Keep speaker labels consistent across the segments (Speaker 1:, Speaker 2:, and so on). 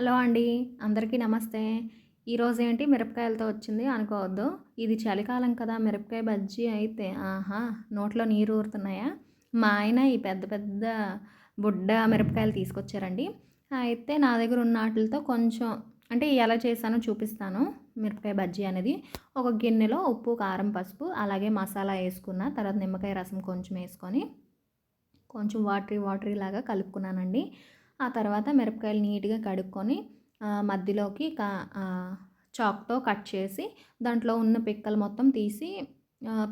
Speaker 1: Hello అండి అందరికీ నమస్తే. ఈరోజు ఏంటి మిరపకాయలతో వచ్చింది అనుకోవద్దు. ఇది చలికాలం కదా మిరపకాయ బజ్జీ అయితే ఆహా నోట్లో నీరు ఊరుతున్నాయా? మా ఆయన ఈ పెద్ద పెద్ద బుడ్డ మిరపకాయలు తీసుకొచ్చారండి. అయితే నా దగ్గర ఉన్న వాటితో కొంచెం అంటే ఎలా చేశానో చూపిస్తాను. మిరపకాయ బజ్జీ అనేది ఒక గిన్నెలో ఉప్పు కారం పసుపు అలాగే మసాలా వేసుకున్న తర్వాత నిమ్మకాయ రసం కొంచెం వేసుకొని కొంచెం వాటరీ వాటరీ లాగా కలుపుకున్నానండి. ఆ తర్వాత మిరపకాయలు నీట్గా కడుక్కొని మధ్యలోకి కా చాక్తో కట్ చేసి దాంట్లో ఉన్న పిక్కలు మొత్తం తీసి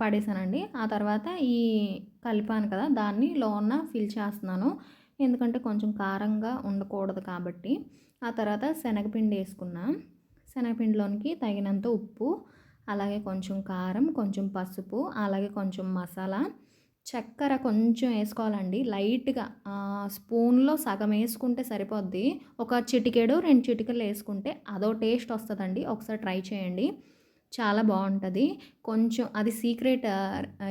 Speaker 1: పడేసానండి. ఆ తర్వాత ఈ కలిపాను కదా దాన్ని లోన ఫిల్ చేస్తున్నాను. ఎందుకంటే కొంచెం కారంగా ఉండకూడదు కాబట్టి. ఆ తర్వాత శనగపిండి వేసుకున్నా. శనగపిండిలోనికి తగినంత ఉప్పు అలాగే కొంచెం కారం కొంచెం పసుపు అలాగే కొంచెం మసాలా చక్కెర కొంచెం వేసుకోవాలండి. లైట్గా స్పూన్లో సగం వేసుకుంటే సరిపోద్ది. ఒక చిటికెడు రెండు చిటికెలు వేసుకుంటే అదో టేస్ట్ వస్తుందండి. ఒకసారి ట్రై చేయండి. చాలా బాగుంటుంది. కొంచెం అది సీక్రెట్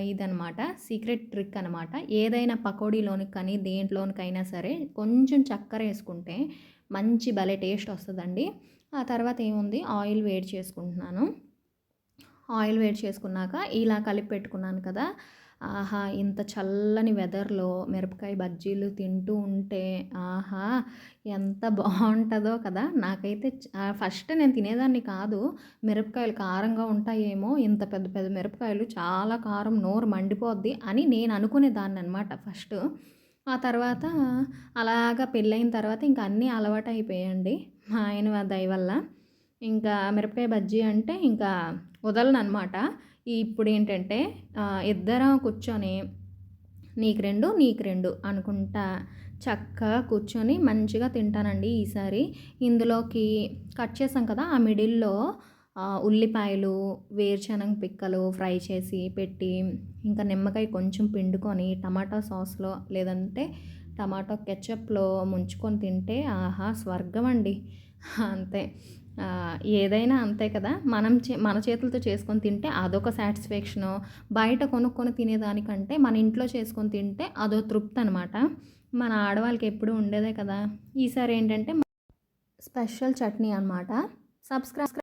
Speaker 1: ఇదనమాట సీక్రెట్ ట్రిక్ అనమాట ఏదైనా పకోడీలోనికి కానీ దేంట్లోనికైనా సరే కొంచెం చక్కెర వేసుకుంటే మంచి భలే టేస్ట్ వస్తుందండి. ఆ తర్వాత ఏముంది? ఆయిల్ వేడి చేసుకుంటున్నాను. ఆయిల్ వేడి చేసుకున్నాక ఇలా కలిపి పెట్టుకున్నాను కదా ఆహా ఇంత చల్లని వెదర్లో మిరపకాయ బజ్జీలు తింటూ ఉంటే ఆహా ఎంత బాగుంటుందో కదా. నాకైతే ఫస్ట్ నేను తినేదాన్ని కాదు మిరపకాయలు కారంగా ఉంటాయేమో ఇంత పెద్ద పెద్ద మిరపకాయలు చాలా కారం నోరు మండిపోద్ది అని నేను అనుకునేదాన్ని అనమాట ఫస్ట్. ఆ తర్వాత అలాగా పెళ్ళైన తర్వాత ఇంకా అన్నీ అలవాటు అయిపోయాయండి మా ఆయన దయ వల్ల. ఇంకా మిరపకాయ బజ్జీ అంటే ఇంకా వదలను అనమాట ఇప్పుడు ఏంటంటే ఇద్దరం కూర్చొని నీకు రెండు నీకు రెండు అనుకుంటా చక్కగా కూర్చొని మంచిగా తింటానండి ఈసారి. ఇందులోకి కట్ చేసాం కదా ఆ మిడిల్లో ఉల్లిపాయలు వేరుశనగ పిక్కలు ఫ్రై చేసి పెట్టి ఇంకా నిమ్మకాయ కొంచెం పిండుకొని టమాటా సాస్లో లేదంటే టమాటో కెచప్లో ముంచుకొని తింటే ఆహా స్వర్గం అండి అంతే. ఏదైనా అంతే కదా? మనం చే మన చేతులతో చేసుకొని తింటే అదొక సాటిస్ఫాక్షను. బయట కొనుక్కొని తినేదానికంటే మన ఇంట్లో చేసుకొని తింటే అదో తృప్తి అనమాట మన ఆడవాళ్ళకి ఎప్పుడూ ఉండేదే కదా? ఈసారి ఏంటంటే స్పెషల్ చట్నీ అనమాట సబ్స్క్రైబ్